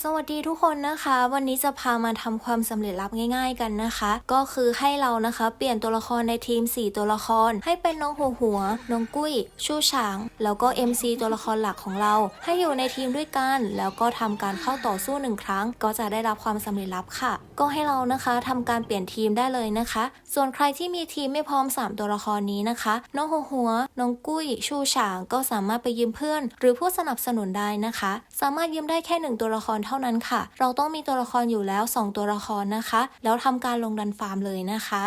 สวัสดีทุกคนนะคะ วันนี้จะพามาทำความสำเร็จลับง่าย ๆ กันนะคะ ก็คือให้เรานะคะเปลี่ยนตัวละครในทีม 4 ตัวละคร ให้เป็นน้องหัวหัว น้องกุ้ย ชูฉาง แล้วก็ MC ตัวละครหลักของเรา ให้อยู่ในทีมด้วยกัน แล้วก็ทำการเข้าต่อสู้หนึ่งครั้ง ก็จะได้รับความสำเร็จลับค่ะ ก็ให้เรานะคะทำการเปลี่ยนทีมได้เลยนะคะ ส่วนใครที่มีทีมไม่พร้อม 3 ตัวละครนี้นะคะ น้องหัวหัว น้องกุ้ย ชูฉาง ก็สามารถไปยืมเพื่อน หรือผู้สนับสนุนได้นะคะ สามารถยืมได้แค่หนึ่งตัวละครเท่านั้นค่ะ เราต้องมีตัวละครอยู่แล้ว 2 ตัวละครนะคะ แล้วทำการลงดันฟาร์มเลยนะคะ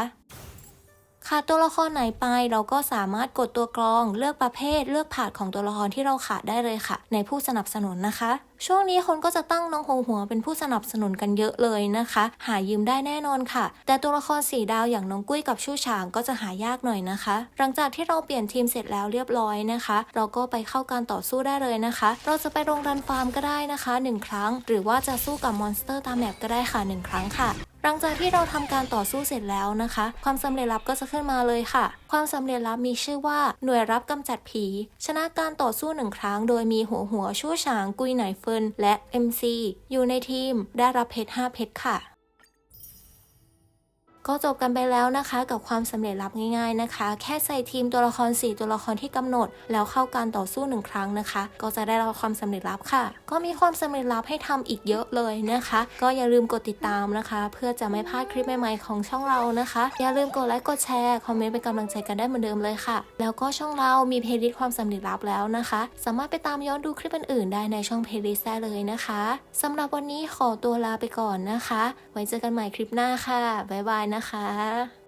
ขาดตัวละครไหนไปเราก็สามารถกดตัวกรอง เลือกประเภท เลือกผาดของตัวละครที่เราขาดได้เลยค่ะ ในผู้สนับสนุนนะคะช่วงนี้คนก็จะตั้งน้องหงหัวเป็นผู้สนับสนุนกันเยอะเลยนะคะ หายืมได้แน่นอนค่ะ แต่ตัวละครสีดาวอย่างน้องกุ้ยกับชู่ฉางก็จะหายากหน่อยนะคะ หลังจากที่เราเปลี่ยนทีมเสร็จแล้วเรียบร้อยนะคะ เราก็ไปเข้าการต่อสู้ได้เลยนะคะ เราจะไปโรงรันฟาร์มก็ได้นะคะหนึ่งครั้ง หรือว่าจะสู้กับมอนสเตอร์ตามแมปก็ได้ค่ะหนึ่งครั้งค่ะ หลังจากที่เราทำการต่อสู้เสร็จแล้วนะคะ ความสำเร็จลับก็จะขึ้นมาเลยค่ะ ความสำเร็จลับมีชื่อว่าหน่วยรับกำจัดผี ชนะการต่อสู้หนึ่งครั้ง โดยมีหัวหัวชู่ฉางกุยไหนเฟินและ MC อยู่ในทีมได้รับเพชร5เพชรค่ะ ก็จบกันไปแล้วนะคะกับความสำเร็จลับง่ายๆนะคะ แค่ใส่ทีมตัวละคร 4 ตัวละครที่กำหนด แล้วเข้าการต่อสู้หนึ่งครั้งนะคะ ก็จะได้รับความสำเร็จลับค่ะ ก็มีความสำเร็จลับให้ทำอีกเยอะเลยนะคะ ก็อย่าลืมกดติดตามนะคะ เพื่อจะไม่พลาดคลิปใหม่ๆของช่องเรานะคะ อย่าลืมกดไลค์กดแชร์คอมเมนต์เป็นกำลังใจกันได้เหมือนเดิมเลยค่ะ แล้วก็ช่องเรามีเพลย์ลิสต์ความสำเร็จลับแล้วนะคะ สามารถไปตามย้อนดูคลิปอื่นๆได้ในช่องเพลย์ลิสต์ได้เลยนะคะสำหรับวันนี้ขอตัวลาไปก่อนนะคะ ไว้เจอกันใหม่คลิปหน้าค่ะบ๊ายบายนะนะคะ